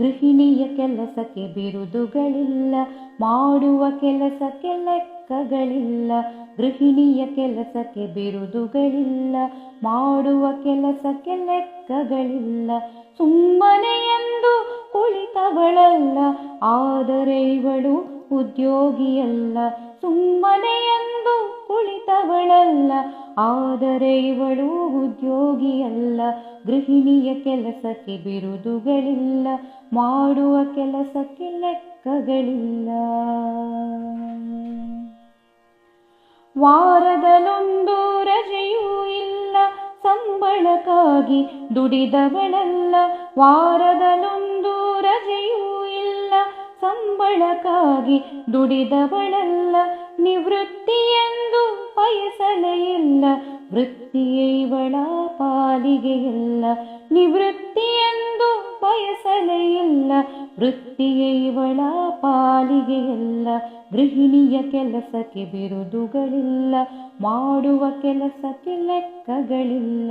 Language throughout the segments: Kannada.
ಗೃಹಿಣಿಯ ಕೆಲಸಕ್ಕೆ ಬಿರುದುಗಳಿಲ್ಲ ಮಾಡುವ ಕೆಲಸಕ್ಕೆ ಲೆಕ್ಕಗಳಿಲ್ಲ, ಗೃಹಿಣಿಯ ಕೆಲಸಕ್ಕೆ ಬಿರುದುಗಳಿಲ್ಲ ಮಾಡುವ ಕೆಲಸಕ್ಕೆ ಲೆಕ್ಕಗಳಿಲ್ಲ. ಸುಮ್ಮನೆ ಎಂದು ಕುಳಿತವಳಲ್ಲ, ಆದರೆ ಇವಳು ಉದ್ಯೋಗಿಯಲ್ಲ. ಸುಮ್ಮನೆ ಎಂದು ಕುಳಿತವಳಲ್ಲ ಆದರೆ ಇವಳು ಉದ್ಯೋಗಿಯಲ್ಲ, ಗೃಹಿಣಿಯ ಕೆಲಸಕ್ಕೆ ಬಿರುದುಗಳಿಲ್ಲ, ಮಾಡುವ ಕೆಲಸಕ್ಕೆ ಲೆಕ್ಕಗಳಿಲ್ಲ. ವಾರದಲ್ಲೊಂದು ರಜೆಯೂ ಇಲ್ಲ, ಸಂಬಳಕ್ಕಾಗಿ ದುಡಿದವಳಲ್ಲ. ವಾರದಲ್ಲೊಂದು ರಜೆಯೂ ಇಲ್ಲ, ಸಂಬಳಕ್ಕಾಗಿ ದುಡಿದವಳಲ್ಲ. ನಿವೃತ್ತಿ ಎಂದು ಬಯಸಲೇ ಇಲ್ಲ ವೃತ್ತಿಯೇ ಇವಳ ಪಾಲಿಗೆ ಎಲ್ಲ ನಿವೃತ್ತಿ ಎಂದು ಬಯಸಲೇ ಇಲ್ಲ ವೃತ್ತಿಯೇ ಪಾಲಿಗೆ ಎಲ್ಲ ಗೃಹಿಣಿಯ ಕೆಲಸಕ್ಕೆ ಬಿರುದುಗಳಿಲ್ಲ, ಮಾಡುವ ಕೆಲಸಕ್ಕೆ ಲೆಕ್ಕಗಳಿಲ್ಲ.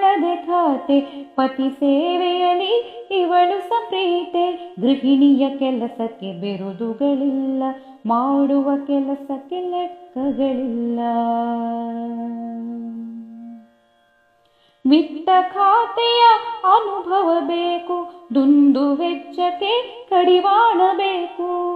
ಇವಳದೆ ಖಾತೆ, ಪತಿ ಸೇವೆಯಲ್ಲಿ ಇವಳು ಸಪ್ರೀತೆ. ಗೃಹಿಣಿಯ ಕೆಲಸಕ್ಕೆ ಬಿರುದುಗಳಿಲ್ಲ, ಮಾಡುವ ಕೆಲಸಕ್ಕೆ ಲೆಕ್ಕಗಳಿಲ್ಲ. ವಿತ್ತ ಖಾತೆಯ ಅನುಭವ ಬೇಕು, ದುಂದು ವೆಚ್ಚಕ್ಕೆ ಕಡಿವಾಣ ಬೇಕು.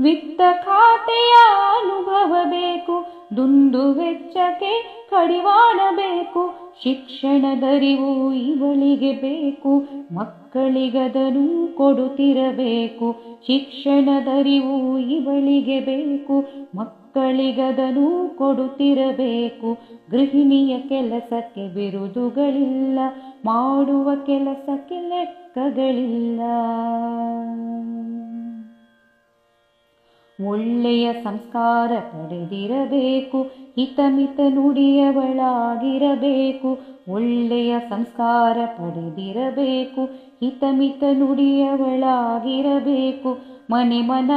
ವಿತ್ತ ಖಾತೆಯ ಅನುಭವ ಬೇಕು ದುಂದು ವೆಚ್ಚಕ್ಕೆ ಕಡಿವಾಣ ಬೇಕು ಶಿಕ್ಷಣದರಿವು ಇವಳಿಗೆ ಬೇಕು ಮಕ್ಕಳಿಗದನು ಕೊಡುತ್ತಿರಬೇಕು ಶಿಕ್ಷಣದರಿವು ಇವಳಿಗೆ ಬೇಕು ಮಕ್ಕಳಿಗದನು ಕೊಡುತ್ತಿರಬೇಕು. ಗೃಹಿಣಿಯ ಕೆಲಸಕ್ಕೆ ಬಿರುದುಗಳಿಲ್ಲ, ಮಾಡುವ ಕೆಲಸಕ್ಕೆ ಲೆಕ್ಕಗಳಿಲ್ಲ. ಒಳ್ಳೆಯ ಸಂಸ್ಕಾರ ಪಡೆದಿರಬೇಕು ಹಿತಮಿತ ನುಡಿಯವಳಾಗಿರಬೇಕು ಒಳ್ಳೆಯ ಸಂಸ್ಕಾರ ಪಡೆದಿರಬೇಕು ಹಿತಮಿತ ನುಡಿಯವಳಾಗಿರಬೇಕು ಮನೆ ಮನ